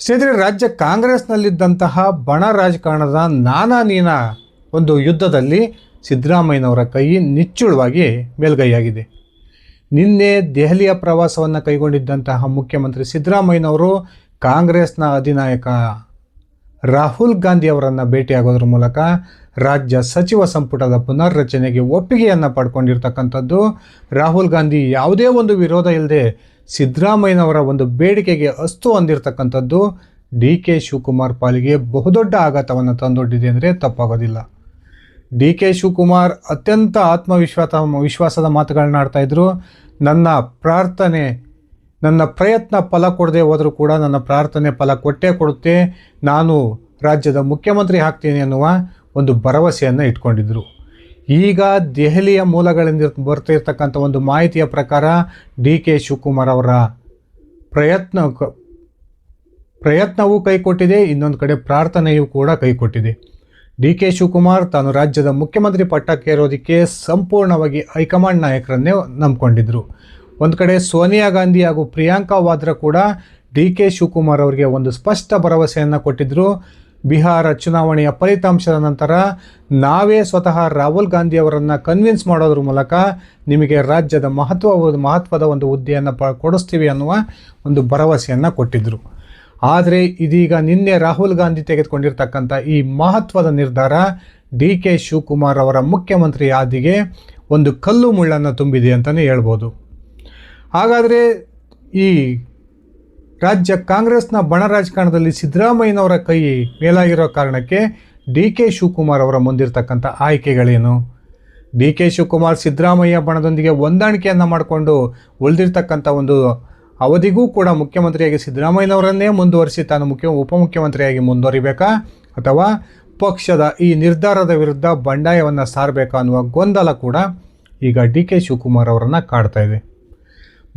ಸ್ನೇಹಿತರೆ ರಾಜ್ಯ ಕಾಂಗ್ರೆಸ್ನಲ್ಲಿದ್ದಂತಹ ಬಣ ರಾಜಕಾರಣದ ನಾನಾ ನೀನ ಒಂದು ಯುದ್ಧದಲ್ಲಿ ಸಿದ್ದರಾಮಯ್ಯನವರ ಕೈ ನಿಚ್ಚುಳವಾಗಿ ಮೇಲ್ಗೈಯಾಗಿದೆ. ನಿನ್ನೆ ದೆಹಲಿಯ ಪ್ರವಾಸವನ್ನು ಕೈಗೊಂಡಿದ್ದಂತಹ ಮುಖ್ಯಮಂತ್ರಿ ಸಿದ್ದರಾಮಯ್ಯನವರು ಕಾಂಗ್ರೆಸ್ನ ಅಧಿನಾಯಕ ರಾಹುಲ್ ಗಾಂಧಿ ಅವರನ್ನು ಭೇಟಿಯಾಗೋದ್ರ ಮೂಲಕ ರಾಜ್ಯ ಸಚಿವ ಸಂಪುಟದ ಪುನರ್ರಚನೆಗೆ ಒಪ್ಪಿಗೆಯನ್ನು ಪಡ್ಕೊಂಡಿರ್ತಕ್ಕಂಥದ್ದು ರಾಹುಲ್ ಗಾಂಧಿ ಯಾವುದೇ ಒಂದು ವಿರೋಧ ಇಲ್ಲದೆ ಸಿದ್ದರಾಮಯ್ಯನವರ ಒಂದು ಬೇಡಿಕೆಗೆ ಅಸ್ತು ಅಂದಿರತಕ್ಕಂಥದ್ದು ಡಿ ಕೆ ಶಿವಕುಮಾರ್ ಪಾಲಿಗೆ ಬಹುದೊಡ್ಡ ಆಘಾತವನ್ನು ತಂದೊಡ್ಡಿದೆ ಅಂದರೆ ತಪ್ಪಾಗೋದಿಲ್ಲ. ಡಿ ಕೆ ಶಿವಕುಮಾರ್ ಅತ್ಯಂತ ಆತ್ಮವಿಶ್ವಾಸ, ವಿಶ್ವಾಸದ ಮಾತುಗಳನ್ನ ಆಡ್ತಾ ನನ್ನ ಪ್ರಾರ್ಥನೆ, ನನ್ನ ಪ್ರಯತ್ನ ಫಲ ಕೊಡದೆ ಹೋದರೂ ಕೂಡ ನನ್ನ ಪ್ರಾರ್ಥನೆ ಫಲ ಕೊಟ್ಟೇ ಕೊಡುತ್ತೆ. ನಾನು ರಾಜ್ಯದ ಮುಖ್ಯಮಂತ್ರಿ ಆಗ್ತೀನಿ ಅನ್ನುವ ಒಂದು ಭರವಸೆಯನ್ನು ಇಟ್ಕೊಂಡಿದ್ರು. ಈಗ ದೆಹಲಿಯ ಮೂಲಗಳಿಂದ ಬರ್ತಿರ್ತಕ್ಕಂಥ ಒಂದು ಮಾಹಿತಿಯ ಪ್ರಕಾರ ಡಿ ಕೆ ಶಿವಕುಮಾರ್ ಅವರ ಪ್ರಯತ್ನ ಪ್ರಯತ್ನವೂ ಕೈಕೊಟ್ಟಿದೆ, ಇನ್ನೊಂದು ಕಡೆ ಪ್ರಾರ್ಥನೆಯೂ ಕೂಡ ಕೈಕೊಟ್ಟಿದೆ. ಡಿ ಕೆ ಶಿವಕುಮಾರ್ ತಾನು ರಾಜ್ಯದ ಮುಖ್ಯಮಂತ್ರಿ ಪಟ್ಟಕ್ಕೇರೋದಕ್ಕೆ ಸಂಪೂರ್ಣವಾಗಿ ಹೈಕಮಾಂಡ್ ನಾಯಕರನ್ನೇ ನಂಬಿಕೊಂಡಿದ್ದರು ಒಂದು ಕಡೆ ಸೋನಿಯಾ ಗಾಂಧಿ ಹಾಗೂ ಪ್ರಿಯಾಂಕಾ ವಾದ್ರಾ ಕೂಡ ಡಿ ಕೆ ಶಿವಕುಮಾರ್ ಅವರಿಗೆ ಒಂದು ಸ್ಪಷ್ಟ ಭರವಸೆಯನ್ನು ಕೊಟ್ಟಿದ್ದರು ಬಿಹಾರ ಚುನಾವಣೆಯ ಫಲಿತಾಂಶದ ನಂತರ ನಾವೇ ಸ್ವತಃ ರಾಹುಲ್ ಗಾಂಧಿ ಅವರನ್ನು ಕನ್ವಿನ್ಸ್ ಮಾಡೋದ್ರ ಮೂಲಕ ನಿಮಗೆ ರಾಜ್ಯದ ಮಹತ್ವ, ಮಹತ್ವದ ಒಂದು ಹುದ್ದೆಯನ್ನು ಪ, ಕೊಡಿಸ್ತೀವಿ ಅನ್ನುವ ಒಂದು ಭರವಸೆಯನ್ನು ಕೊಟ್ಟಿದ್ದರು ಆದರೆ ಇದೀಗ ನಿನ್ನೆ ರಾಹುಲ್ ಗಾಂಧಿ ತೆಗೆದುಕೊಂಡಿರ್ತಕ್ಕಂಥ ಈ ಮಹತ್ವದ ನಿರ್ಧಾರ ಡಿ ಕೆ ಶಿವಕುಮಾರ್ ಅವರ ಮುಖ್ಯಮಂತ್ರಿ ಆದಿಗೆ ಒಂದು ಕಲ್ಲು ಮುಳ್ಳನ್ನು ತುಂಬಿದೆ ಅಂತಲೇ ಹೇಳ್ಬೋದು. ಹಾಗಾದರೆ ಈ ರಾಜ್ಯ ಕಾಂಗ್ರೆಸ್ನ ಬಣ ರಾಜಕಾರಣದಲ್ಲಿ ಸಿದ್ದರಾಮಯ್ಯನವರ ಕೈ ಮೇಲಾಗಿರೋ ಕಾರಣಕ್ಕೆ ಡಿ ಕೆ ಶಿವಕುಮಾರ್ ಅವರ ಮುಂದಿರ್ತಕ್ಕಂಥ ಆಯ್ಕೆಗಳೇನು? ಡಿ ಕೆ ಶಿವಕುಮಾರ್ ಸಿದ್ದರಾಮಯ್ಯ ಬಣದೊಂದಿಗೆ ಹೊಂದಾಣಿಕೆಯನ್ನು ಮಾಡಿಕೊಂಡು ಉಳಿದಿರ್ತಕ್ಕಂಥ ಒಂದು ಅವಧಿಗೂ ಕೂಡ ಮುಖ್ಯಮಂತ್ರಿಯಾಗಿ ಸಿದ್ದರಾಮಯ್ಯನವರನ್ನೇ ಮುಂದುವರಿಸಿ ತಾನು ಮುಖ್ಯ ಉಪಮುಖ್ಯಮಂತ್ರಿಯಾಗಿ ಮುಂದುವರಿಬೇಕಾ? ಅಥವಾ ಪಕ್ಷದ ಈ ನಿರ್ಧಾರದ ವಿರುದ್ಧ ಬಂಡಾಯವನ್ನು ಸಾರಬೇಕಾ ಅನ್ನುವ ಗೊಂದಲ ಕೂಡ ಈಗ ಡಿ ಕೆ ಶಿವಕುಮಾರ್ ಅವರನ್ನು ಕಾಡ್ತಾ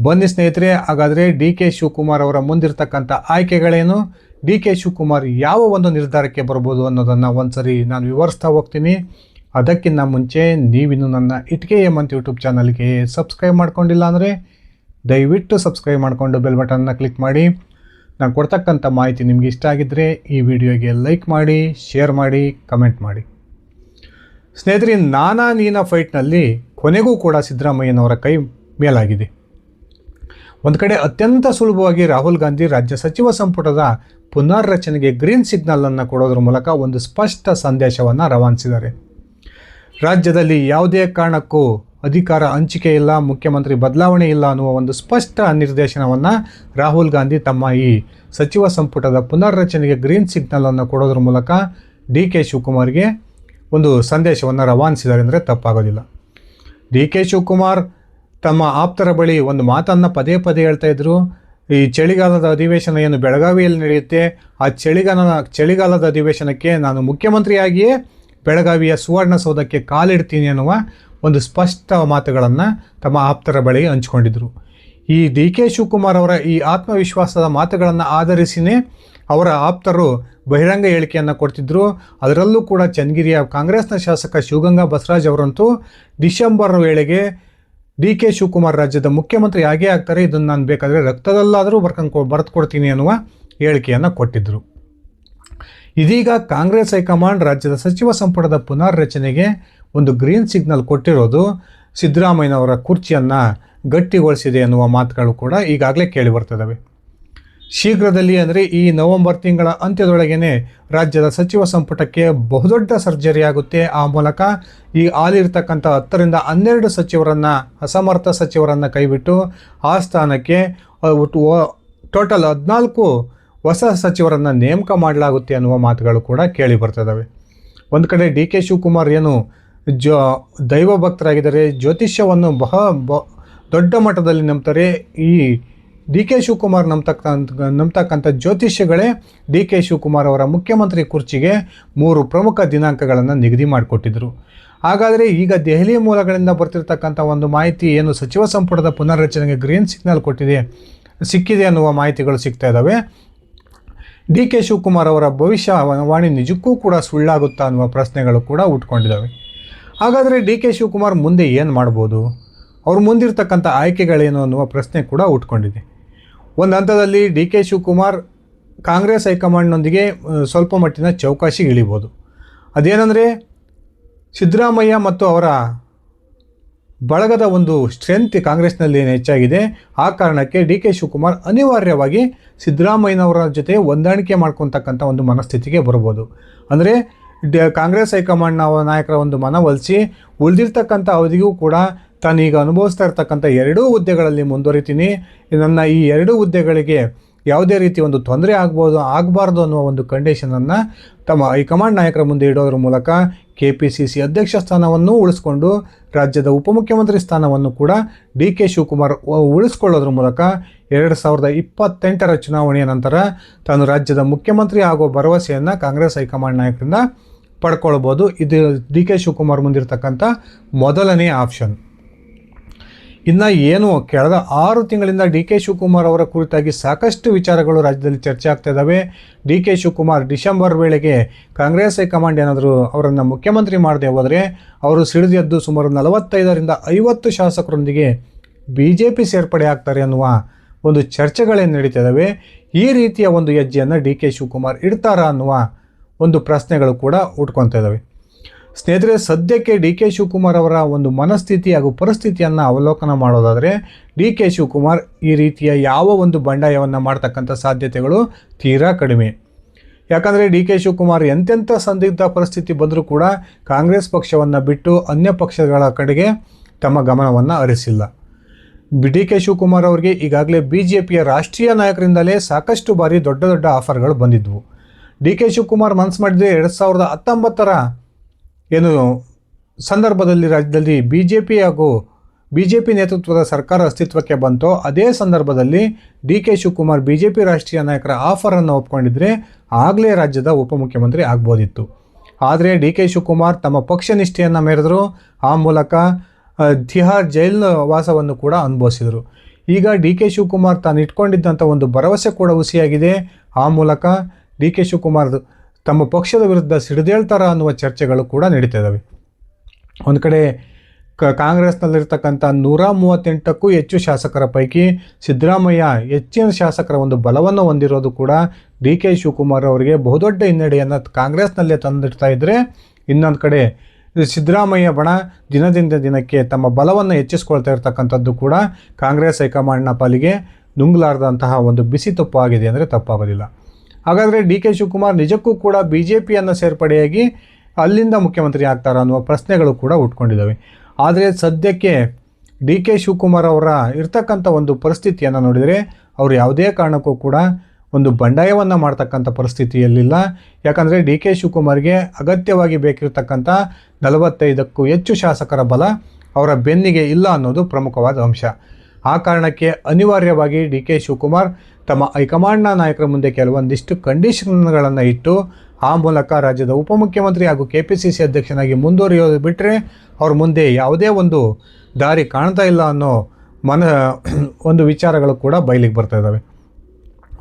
ಬನ್ನಿ ಸ್ನೇಹಿತರೆ, ಹಾಗಾದರೆ ಡಿ ಕೆ ಶಿವಕುಮಾರ್ ಅವರ ಮುಂದಿರ್ತಕ್ಕಂಥ ಆಯ್ಕೆಗಳೇನು? ಡಿ ಕೆ ಶಿವಕುಮಾರ್ ಯಾವ ಒಂದು ನಿರ್ಧಾರಕ್ಕೆ ಬರ್ಬೋದು ಅನ್ನೋದನ್ನು ಒಂದ್ಸರಿ ನಾನು ವಿವರಿಸ್ತಾ ಹೋಗ್ತೀನಿ. ಅದಕ್ಕಿಂತ ಮುಂಚೆ ನೀವಿನ್ನು ನನ್ನ ಇಟ್ಕೆ ಎಂ ಅಂತ ಯೂಟ್ಯೂಬ್ ಚಾನಲ್ಗೆ ಸಬ್ಸ್ಕ್ರೈಬ್ ಮಾಡ್ಕೊಂಡಿಲ್ಲ ಅಂದರೆ ದಯವಿಟ್ಟು ಸಬ್ಸ್ಕ್ರೈಬ್ ಮಾಡಿಕೊಂಡು ಬೆಲ್ ಬಟನ್ನ ಕ್ಲಿಕ್ ಮಾಡಿ. ನಾನು ಕೊಡ್ತಕ್ಕಂಥ ಮಾಹಿತಿ ನಿಮಗೆ ಇಷ್ಟ ಆಗಿದ್ದರೆ ಈ ವಿಡಿಯೋಗೆ ಲೈಕ್ ಮಾಡಿ, ಶೇರ್ ಮಾಡಿ, ಕಮೆಂಟ್ ಮಾಡಿ. ಸ್ನೇಹಿತರೆ, ನಾನಾ ನೀನ ಫೈಟ್ನಲ್ಲಿ ಕೊನೆಗೂ ಕೂಡ ಸಿದ್ದರಾಮಯ್ಯನವರ ಕೈ ಮೇಲಾಗಿದೆ. ಒಂದು ಕಡೆ ಅತ್ಯಂತ ಸುಲಭವಾಗಿ ರಾಹುಲ್ ಗಾಂಧಿ ರಾಜ್ಯ ಸಚಿವ ಸಂಪುಟದ ಪುನರ್ರಚನೆಗೆ ಗ್ರೀನ್ ಸಿಗ್ನಲನ್ನು ಕೊಡೋದ್ರ ಮೂಲಕ ಒಂದು ಸ್ಪಷ್ಟ ಸಂದೇಶವನ್ನು ರವಾನಿಸಿದ್ದಾರೆ. ರಾಜ್ಯದಲ್ಲಿ ಯಾವುದೇ ಕಾರಣಕ್ಕೂ ಅಧಿಕಾರ ಹಂಚಿಕೆ ಇಲ್ಲ, ಮುಖ್ಯಮಂತ್ರಿ ಬದಲಾವಣೆ ಇಲ್ಲ ಅನ್ನುವ ಒಂದು ಸ್ಪಷ್ಟ ನಿರ್ದೇಶನವನ್ನು ರಾಹುಲ್ ಗಾಂಧಿ ತಮ್ಮ ಈ ಸಚಿವ ಸಂಪುಟದ ಪುನರ್ರಚನೆಗೆ ಗ್ರೀನ್ ಸಿಗ್ನಲನ್ನು ಕೊಡೋದ್ರ ಮೂಲಕ ಡಿ ಕೆ ಶಿವಕುಮಾರ್ಗೆ ಒಂದು ಸಂದೇಶವನ್ನು ರವಾನಿಸಿದ್ದಾರೆ ಅಂದರೆ ತಪ್ಪಾಗೋದಿಲ್ಲ. ಡಿ ಕೆ ಶಿವಕುಮಾರ್ ತಮ್ಮ ಆಪ್ತರ ಬಳಿ ಒಂದು ಮಾತನ್ನು ಪದೇ ಪದೇ ಹೇಳ್ತಾ ಇದ್ರು. ಈ ಚಳಿಗಾಲದ ಅಧಿವೇಶನ ಏನು ಬೆಳಗಾವಿಯಲ್ಲಿ ನಡೆಯುತ್ತೆ? ಆ ಚಳಿಗಾಲ ಚಳಿಗಾಲದ ಅಧಿವೇಶನಕ್ಕೆ ನಾನು ಮುಖ್ಯಮಂತ್ರಿಯಾಗಿಯೇ ಬೆಳಗಾವಿಯ ಸುವರ್ಣಸೌಧಕ್ಕೆ ಕಾಲಿಡ್ತೀನಿ ಅನ್ನುವ ಒಂದು ಸ್ಪಷ್ಟ ಮಾತುಗಳನ್ನು ತಮ್ಮ ಆಪ್ತರ ಬಳಿ ಹಂಚಿಕೊಂಡಿದ್ದರು ಈ ಡಿ ಕೆ ಶಿವಕುಮಾರ್ ಅವರ ಈ ಆತ್ಮವಿಶ್ವಾಸದ ಮಾತುಗಳನ್ನು ಆಧರಿಸಿನೇ ಅವರ ಆಪ್ತರು ಬಹಿರಂಗ ಹೇಳಿಕೆಯನ್ನು ಕೊಡ್ತಿದ್ದರು ಅದರಲ್ಲೂ ಕೂಡ ಚನ್ನಗಿರಿಯ ಕಾಂಗ್ರೆಸ್ನ ಶಾಸಕ ಶಿವಗಂಗಾ ಬಸವರಾಜ್ ಅವರಂತೂ ಡಿಸೆಂಬರ್ ವೇಳೆಗೆ ಡಿ ಕೆ ಶಿವಕುಮಾರ್ ರಾಜ್ಯದ ಮುಖ್ಯಮಂತ್ರಿ ಆಗೇ ಆಗ್ತಾರೆ. ಇದನ್ನು ನಾನು ಬೇಕಾದರೆ ರಕ್ತದಲ್ಲಾದರೂ ಬರ್ಕೊಂಡು ಬರೆದುಕೊಡ್ತೀನಿ ಅನ್ನುವ ಹೇಳಿಕೆಯನ್ನು ಕೊಟ್ಟಿದ್ದರು ಇದೀಗ ಕಾಂಗ್ರೆಸ್ ಹೈಕಮಾಂಡ್ ರಾಜ್ಯದ ಸಚಿವ ಸಂಪುಟದ ಪುನರ್ರಚನೆಗೆ ಒಂದು ಗ್ರೀನ್ ಸಿಗ್ನಲ್ ಕೊಟ್ಟಿರೋದು ಸಿದ್ದರಾಮಯ್ಯನವರ ಕುರ್ಚಿಯನ್ನು ಗಟ್ಟಿಗೊಳಿಸಿದೆ ಎನ್ನುವ ಮಾತುಗಳು ಕೂಡ ಈಗಾಗಲೇ ಕೇಳಿ ಬರ್ತದವೆ. ಶೀಘ್ರದಲ್ಲಿ ಅಂದರೆ ಈ ನವೆಂಬರ್ ತಿಂಗಳ ಅಂತ್ಯದೊಳಗೇನೆ ರಾಜ್ಯದ ಸಚಿವ ಸಂಪುಟಕ್ಕೆ ಬಹುದೊಡ್ಡ ಸರ್ಜರಿ ಆಗುತ್ತೆ. ಆ ಮೂಲಕ ಈ ಆಲಿರ್ತಕ್ಕಂಥ ಹತ್ತರಿಂದ ಹನ್ನೆರಡು ಸಚಿವರನ್ನು, ಅಸಮರ್ಥ ಸಚಿವರನ್ನು ಕೈಬಿಟ್ಟು ಆ ಸ್ಥಾನಕ್ಕೆ ಟೋಟಲ್ ಹದಿನಾಲ್ಕು ಹೊಸ ಸಚಿವರನ್ನು ನೇಮಕ ಮಾಡಲಾಗುತ್ತೆ ಅನ್ನುವ ಮಾತುಗಳು ಕೂಡ ಕೇಳಿ ಬರ್ತದವೆ. ಒಂದು ಕಡೆ ಡಿ ಕೆ ಶಿವಕುಮಾರ್ ಏನು ಜೋ ದೈವ ಭಕ್ತರಾಗಿದ್ದಾರೆ ಜ್ಯೋತಿಷ್ಯವನ್ನು ಬಹ, ಬ, ದೊಡ್ಡ ಮಟ್ಟದಲ್ಲಿ ನಂಬ್ತಾರೆ. ಈ ಡಿ ಕೆ ಶಿವಕುಮಾರ್ ನಂಬ್ತಕ್ಕಂಥ ನಂಬತಕ್ಕಂಥ ಜ್ಯೋತಿಷ್ಯಗಳೇ ಡಿ ಕೆ ಶಿವಕುಮಾರ್ ಅವರ ಮುಖ್ಯಮಂತ್ರಿ ಕುರ್ಚಿಗೆ ಮೂರು ಪ್ರಮುಖ ದಿನಾಂಕಗಳನ್ನು ನಿಗದಿ ಮಾಡಿಕೊಟ್ಟಿದ್ದರು ಹಾಗಾದರೆ ಈಗ ದೆಹಲಿ ಮೂಲಗಳಿಂದ ಬರ್ತಿರ್ತಕ್ಕಂಥ ಒಂದು ಮಾಹಿತಿ ಏನು ಸಚಿವ ಸಂಪುಟದ ಪುನರ್ರಚನೆಗೆ ಗ್ರೀನ್ ಸಿಗ್ನಲ್ ಕೊಟ್ಟಿದೆ, ಸಿಕ್ಕಿದೆ ಅನ್ನುವ ಮಾಹಿತಿಗಳು ಸಿಗ್ತಾ ಇದ್ದಾವೆ ಡಿ ಕೆ ಶಿವಕುಮಾರ್ ಅವರ ಭವಿಷ್ಯವಾಣಿ ನಿಜಕ್ಕೂ ಕೂಡ ಸುಳ್ಳಾಗುತ್ತಾ ಅನ್ನುವ ಪ್ರಶ್ನೆಗಳು ಕೂಡ ಉಟ್ಕೊಂಡಿದ್ದಾವೆ ಹಾಗಾದರೆ ಡಿ ಕೆ ಶಿವಕುಮಾರ್ ಮುಂದೆ ಏನು ಮಾಡ್ಬೋದು? ಅವ್ರು ಮುಂದಿರ್ತಕ್ಕಂಥ ಆಯ್ಕೆಗಳೇನು ಅನ್ನುವ ಪ್ರಶ್ನೆ ಕೂಡ ಉಟ್ಕೊಂಡಿದೆ. ಒಂದು ಹಂತದಲ್ಲಿ ಡಿ ಕೆ ಶಿವಕುಮಾರ್ ಕಾಂಗ್ರೆಸ್ ಹೈಕಮಾಂಡ್ನೊಂದಿಗೆ ಸ್ವಲ್ಪ ಮಟ್ಟಿನ ಚೌಕಾಸಿಗೆ ಇಳಿಬೋದು. ಅದೇನೆಂದರೆ, ಸಿದ್ದರಾಮಯ್ಯ ಮತ್ತು ಅವರ ಬಳಗದ ಒಂದು ಸ್ಟ್ರೆಂತ್ ಕಾಂಗ್ರೆಸ್ನಲ್ಲಿ ಏನು ಹೆಚ್ಚಾಗಿದೆ, ಆ ಕಾರಣಕ್ಕೆ ಡಿ ಕೆ ಶಿವಕುಮಾರ್ ಅನಿವಾರ್ಯವಾಗಿ ಸಿದ್ದರಾಮಯ್ಯನವರ ಜೊತೆ ಹೊಂದಾಣಿಕೆ ಮಾಡ್ಕೊತಕ್ಕಂಥ ಒಂದು ಮನಸ್ಥಿತಿಗೆ ಬರ್ಬೋದು. ಅಂದರೆ, ಡ, ಕಾಂಗ್ರೆಸ್ ಹೈಕಮಾಂಡ್ನ ನಾಯಕರ ಒಂದು ಮನವೊಲಿಸಿ ಉಳಿದಿರ್ತಕ್ಕಂಥ ಅವಧಿಗೂ ಕೂಡ ತಾನೀಗ ಅನುಭವಿಸ್ತಾ ಇರ್ತಕ್ಕಂಥ ಎರಡೂ ಹುದ್ದೆಗಳಲ್ಲಿ ಮುಂದುವರಿತೀನಿ. ನನ್ನ ಈ ಎರಡೂ ಹುದ್ದೆಗಳಿಗೆ ಯಾವುದೇ ರೀತಿ ಒಂದು ತೊಂದರೆ ಆಗ್ಬೋದು, ಆಗಬಾರ್ದು ಅನ್ನುವ ಒಂದು ಕಂಡೀಷನನ್ನು ತಮ್ಮ ಹೈಕಮಾಂಡ್ ನಾಯಕರ ಮುಂದೆ ಇಡೋದ್ರ ಮೂಲಕ ಕೆ ಪಿ ಸಿ ಸಿ ಅಧ್ಯಕ್ಷ ಸ್ಥಾನವನ್ನು ಉಳಿಸ್ಕೊಂಡು, ರಾಜ್ಯದ ಉಪಮುಖ್ಯಮಂತ್ರಿ ಸ್ಥಾನವನ್ನು ಕೂಡ ಡಿ ಕೆ ಶಿವಕುಮಾರ್ ಉಳಿಸ್ಕೊಳ್ಳೋದ್ರ ಮೂಲಕ ಎರಡು ಸಾವಿರದ ಇಪ್ಪತ್ತೆಂಟರ ಚುನಾವಣೆಯ ನಂತರ ತಾನು ರಾಜ್ಯದ ಮುಖ್ಯಮಂತ್ರಿ ಆಗೋ ಭರವಸೆಯನ್ನು ಕಾಂಗ್ರೆಸ್ ಹೈಕಮಾಂಡ್ ನಾಯಕರಿಂದ ಪಡ್ಕೊಳ್ಬೋದು. ಇದು ಡಿ ಕೆ ಶಿವಕುಮಾರ್ ಮುಂದಿರ್ತಕ್ಕಂಥ ಮೊದಲನೇ ಆಪ್ಷನ್. ಇನ್ನು ಏನು ಕಳೆದ ಆರು ತಿಂಗಳಿಂದ ಡಿ ಕೆ ಶಿವಕುಮಾರ್ ಅವರ ಕುರಿತಾಗಿ ಸಾಕಷ್ಟು ವಿಚಾರಗಳು ರಾಜ್ಯದಲ್ಲಿ ಚರ್ಚೆ ಆಗ್ತಾ ಇದ್ದಾವೆ ಡಿ ಕೆ ಶಿವಕುಮಾರ್ ಡಿಸೆಂಬರ್ ವೇಳೆಗೆ ಕಾಂಗ್ರೆಸ್ ಹೈಕಮಾಂಡ್ ಏನಾದರೂ ಅವರನ್ನು ಮುಖ್ಯಮಂತ್ರಿ ಮಾಡದೆ ಹೋದರೆ ಅವರು ಸಿಡಿದೆದ್ದು ಸುಮಾರು ನಲವತ್ತೈದರಿಂದ ಐವತ್ತು ಶಾಸಕರೊಂದಿಗೆ ಬಿ ಜೆ ಪಿ ಸೇರ್ಪಡೆ ಆಗ್ತಾರೆ ಅನ್ನುವ ಒಂದು ಚರ್ಚೆಗಳೇನು ನಡೀತಿದ್ದಾವೆ ಈ ರೀತಿಯ ಒಂದು ಹೆಜ್ಜೆಯನ್ನು ಡಿ ಕೆ ಶಿವಕುಮಾರ್ ಇಡ್ತಾರಾ ಅನ್ನುವ ಒಂದು ಪ್ರಶ್ನೆಗಳು ಕೂಡ ಉಟ್ಕೊತಾ ಇದ್ದಾವೆ ಸ್ನೇಹಿತರೆ, ಸದ್ಯಕ್ಕೆ ಡಿ ಕೆ ಶಿವಕುಮಾರ್ ಅವರ ಒಂದು ಮನಸ್ಥಿತಿ ಹಾಗೂ ಪರಿಸ್ಥಿತಿಯನ್ನು ಅವಲೋಕನ ಮಾಡೋದಾದರೆ, ಡಿ ಕೆ ಶಿವಕುಮಾರ್ ಈ ರೀತಿಯ ಯಾವ ಒಂದು ಬಂಡಾಯವನ್ನು ಮಾಡ್ತಕ್ಕಂಥ ಸಾಧ್ಯತೆಗಳು ತೀರಾ ಕಡಿಮೆ. ಯಾಕಂದರೆ, ಡಿ ಕೆ ಶಿವಕುಮಾರ್ ಎಂತೆಂಥ ಸಂದಿಗ್ಧ ಪರಿಸ್ಥಿತಿ ಬಂದರೂ ಕೂಡ ಕಾಂಗ್ರೆಸ್ ಪಕ್ಷವನ್ನು ಬಿಟ್ಟು ಅನ್ಯ ಪಕ್ಷಗಳ ಕಡೆಗೆ ತಮ್ಮ ಗಮನವನ್ನು ಹರಿಸಿಲ್ಲ. ಡಿ ಕೆ ಶಿವಕುಮಾರ್ ಅವರಿಗೆ ಈಗಾಗಲೇ ಬಿ ಜೆ ಪಿಯ ರಾಷ್ಟ್ರೀಯ ನಾಯಕರಿಂದಲೇ ಸಾಕಷ್ಟು ಬಾರಿ ದೊಡ್ಡ ದೊಡ್ಡ ಆಫರ್ಗಳು ಬಂದಿದ್ವು. ಡಿ ಕೆ ಶಿವಕುಮಾರ್ ಮನಸ್ಸು ಮಾಡಿದರೆ ಎರಡು ಸಾವಿರದ ಹತ್ತೊಂಬತ್ತರ ಏನು ಸಂದರ್ಭದಲ್ಲಿ ರಾಜ್ಯದಲ್ಲಿ ಬಿ ಜೆ ಪಿ ಹಾಗೂ ಬಿ ಜೆ ಪಿ ನೇತೃತ್ವದ ಸರ್ಕಾರ ಅಸ್ತಿತ್ವಕ್ಕೆ ಬಂತೋ, ಅದೇ ಸಂದರ್ಭದಲ್ಲಿ D K Shivakumar B J P ರಾಷ್ಟ್ರೀಯ ನಾಯಕರ ಆಫರನ್ನು ಒಪ್ಕೊಂಡಿದ್ರೆ ಆಗಲೇ ರಾಜ್ಯದ ಉಪಮುಖ್ಯಮಂತ್ರಿ ಆಗ್ಬೋದಿತ್ತು. ಆದರೆ ಡಿ ಕೆ ಶಿವಕುಮಾರ್ ತಮ್ಮ ಪಕ್ಷ ನಿಷ್ಠೆಯನ್ನು ಮೆರೆದರು. ಆ ಮೂಲಕ ತಿಹಾರ್ ಜೈಲ್ ವಾಸವನ್ನು ಕೂಡ ಅನುಭವಿಸಿದರು. ಈಗ ಡಿ ಕೆ ಶಿವಕುಮಾರ್ ತಾನು ಇಟ್ಕೊಂಡಿದ್ದಂಥ ಒಂದು ಭರವಸೆ ಕೂಡ ಹುಸಿಯಾಗಿದೆ. ಆ ಮೂಲಕ ಡಿ ಕೆ ಶಿವಕುಮಾರ್ ತಮ್ಮ ಪಕ್ಷದ ವಿರುದ್ಧ ಸಿಡಿದೇಳ್ತಾರ ಅನ್ನುವ ಚರ್ಚೆಗಳು ಕೂಡ ನಡೀತಾ ಇದ್ದಾವೆ ಒಂದು ಕಡೆ ಕ ಕಾಂಗ್ರೆಸ್ನಲ್ಲಿರ್ತಕ್ಕಂಥ ನೂರ ಮೂವತ್ತೆಂಟಕ್ಕೂ ಹೆಚ್ಚು ಶಾಸಕರ ಪೈಕಿ ಸಿದ್ದರಾಮಯ್ಯ ಹೆಚ್ಚಿನ ಶಾಸಕರ ಒಂದು ಬಲವನ್ನು ಹೊಂದಿರೋದು ಕೂಡ ಡಿ ಕೆ ಶಿವಕುಮಾರ್ ಅವರಿಗೆ ಬಹುದೊಡ್ಡ ಹಿನ್ನಡೆಯನ್ನು ಕಾಂಗ್ರೆಸ್ನಲ್ಲೇ ತಂದಿಡ್ತಾ ಇದ್ದರೆ ಇನ್ನೊಂದು ಕಡೆ ಸಿದ್ದರಾಮಯ್ಯ ಬಣ ದಿನದಿಂದ ದಿನಕ್ಕೆ ತಮ್ಮ ಬಲವನ್ನು ಹೆಚ್ಚಿಸ್ಕೊಳ್ತಾ ಇರ್ತಕ್ಕಂಥದ್ದು ಕೂಡ ಕಾಂಗ್ರೆಸ್ ಹೈಕಮಾಂಡ್ನ ಪಾಲಿಗೆ ನುಂಗ್ಲಾರ್ದಂತಹ ಒಂದು ಬಿಸಿ ತಪ್ಪು ಆಗಿದೆ ಅಂದರೆ ತಪ್ಪಾಗೋದಿಲ್ಲ. ಹಾಗಾದರೆ ಡಿ ಕೆ ಶಿವಕುಮಾರ್ ನಿಜಕ್ಕೂ ಕೂಡ ಬಿ ಜೆ ಪಿಯನ್ನು ಸೇರ್ಪಡೆಯಾಗಿ ಅಲ್ಲಿಂದ ಮುಖ್ಯಮಂತ್ರಿ ಆಗ್ತಾರ ಅನ್ನುವ ಪ್ರಶ್ನೆಗಳು ಕೂಡ ಉಟ್ಕೊಂಡಿದ್ದಾವೆ ಆದರೆ ಸದ್ಯಕ್ಕೆ ಡಿ ಕೆ ಶಿವಕುಮಾರ್ ಅವರ ಇರ್ತಕ್ಕಂಥ ಒಂದು ಪರಿಸ್ಥಿತಿಯನ್ನು ನೋಡಿದರೆ ಅವರು ಯಾವುದೇ ಕಾರಣಕ್ಕೂ ಕೂಡ ಒಂದು ಬಂಡಾಯವನ್ನು ಮಾಡ್ತಕ್ಕಂಥ ಪರಿಸ್ಥಿತಿಯಲ್ಲಿಲ್ಲ. ಯಾಕಂದರೆ ಡಿ ಕೆ ಶಿವಕುಮಾರ್ಗೆ ಅಗತ್ಯವಾಗಿ ಬೇಕಿರತಕ್ಕಂಥ ನಲವತ್ತೈದಕ್ಕೂ ಹೆಚ್ಚು ಶಾಸಕರ ಬಲ ಅವರ ಬೆನ್ನಿಗೆ ಇಲ್ಲ ಅನ್ನೋದು ಪ್ರಮುಖವಾದ ಅಂಶ. ಆ ಕಾರಣಕ್ಕೆ ಅನಿವಾರ್ಯವಾಗಿ ಡಿ ಕೆ ಶಿವಕುಮಾರ್ ತಮ್ಮ ಹೈಕಮಾಂಡ್ನ ನಾಯಕರ ಮುಂದೆ ಕೆಲವೊಂದಿಷ್ಟು ಕಂಡೀಷನ್ಗಳನ್ನು ಇಟ್ಟು, ಆ ಮೂಲಕ ರಾಜ್ಯದ ಉಪಮುಖ್ಯಮಂತ್ರಿ ಹಾಗೂ ಕೆ ಪಿ ಸಿ ಸಿ ಅಧ್ಯಕ್ಷನಾಗಿ ಮುಂದುವರಿಯೋದು ಬಿಟ್ಟರೆ ಅವ್ರ ಮುಂದೆ ಯಾವುದೇ ಒಂದು ದಾರಿ ಕಾಣ್ತಾ ಇಲ್ಲ ಅನ್ನೋ ಮನ, ಒಂದು ವಿಚಾರಗಳು ಕೂಡ ಬಯಲಿಗೆ ಬರ್ತಾ ಇದ್ದಾವೆ.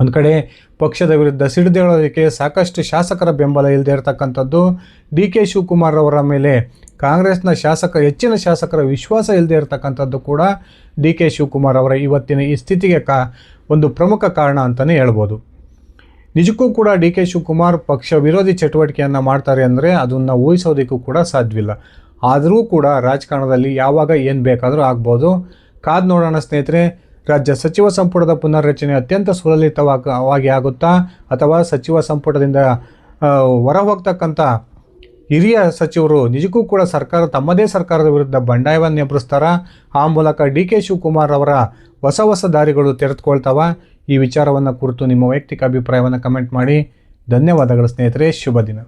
ಒಂದು ಕಡೆ ಪಕ್ಷದ ವಿರುದ್ಧ ಸಿಡಿದೇಳೋದಕ್ಕೆ ಸಾಕಷ್ಟು ಶಾಸಕರ ಬೆಂಬಲ ಇಲ್ಲದೆ ಇರತಕ್ಕಂಥದ್ದು ಡಿ ಕೆ ಶಿವಕುಮಾರ್ ಅವರ ಮೇಲೆ. ಕಾಂಗ್ರೆಸ್ನ ಶಾಸಕ, ಹೆಚ್ಚಿನ ಶಾಸಕರ ವಿಶ್ವಾಸ ಇಲ್ಲದೆ ಇರತಕ್ಕಂಥದ್ದು ಕೂಡ ಡಿ ಕೆ ಶಿವಕುಮಾರ್ ಅವರ ಇವತ್ತಿನ ಈ ಸ್ಥಿತಿಗೆ ಕಾ, ಒಂದು ಪ್ರಮುಖ ಕಾರಣ ಅಂತಲೇ ಹೇಳ್ಬೋದು. ನಿಜಕ್ಕೂ ಕೂಡ ಡಿ ಕೆ ಶಿವಕುಮಾರ್ ಪಕ್ಷ ವಿರೋಧಿ ಚಟುವಟಿಕೆಯನ್ನು ಮಾಡ್ತಾರೆ ಅಂದರೆ ಅದನ್ನು ಊಹಿಸೋದಕ್ಕೂ ಕೂಡ ಸಾಧ್ಯವಿಲ್ಲ. ಆದರೂ ಕೂಡ ರಾಜಕಾರಣದಲ್ಲಿ ಯಾವಾಗ ಏನು ಬೇಕಾದರೂ ಆಗ್ಬೋದು. ಕಾದು ನೋಡೋಣ ಸ್ನೇಹಿತರೆ ರಾಜ್ಯ ಸಚಿವ ಸಂಪುಟದ ಪುನರ್ರಚನೆ ಅತ್ಯಂತ ಸುಲಲಿತವಾಗಿ ಆಗುತ್ತಾ ಅಥವಾ ಸಚಿವ ಸಂಪುಟದಿಂದ ಹೊರ ಹೋಗ್ತಕ್ಕಂಥ ಹಿರಿಯ ಸಚಿವರು ನಿಜಕ್ಕೂ ಕೂಡ ಸರ್ಕಾರ ತಮ್ಮದೇ ಸರ್ಕಾರದ ವಿರುದ್ಧ ಬಂಡಾಯವನ್ನು ಎಬ್ಬರಿಸ್ತಾರ ಆ ಮೂಲಕ ಡಿ ಕೆ ಶಿವಕುಮಾರ್ ಅವರ ಹೊಸ ಹೊಸ ದಾರಿಗಳು ತೆರೆದುಕೊಳ್ತಾವ? ಈ ವಿಚಾರವನ್ನು ಕುರಿತು ನಿಮ್ಮ ವೈಯಕ್ತಿಕ ಅಭಿಪ್ರಾಯವನ್ನು ಕಮೆಂಟ್ ಮಾಡಿ. ಧನ್ಯವಾದಗಳು ಸ್ನೇಹಿತರೆ. ಶುಭ ದಿನ.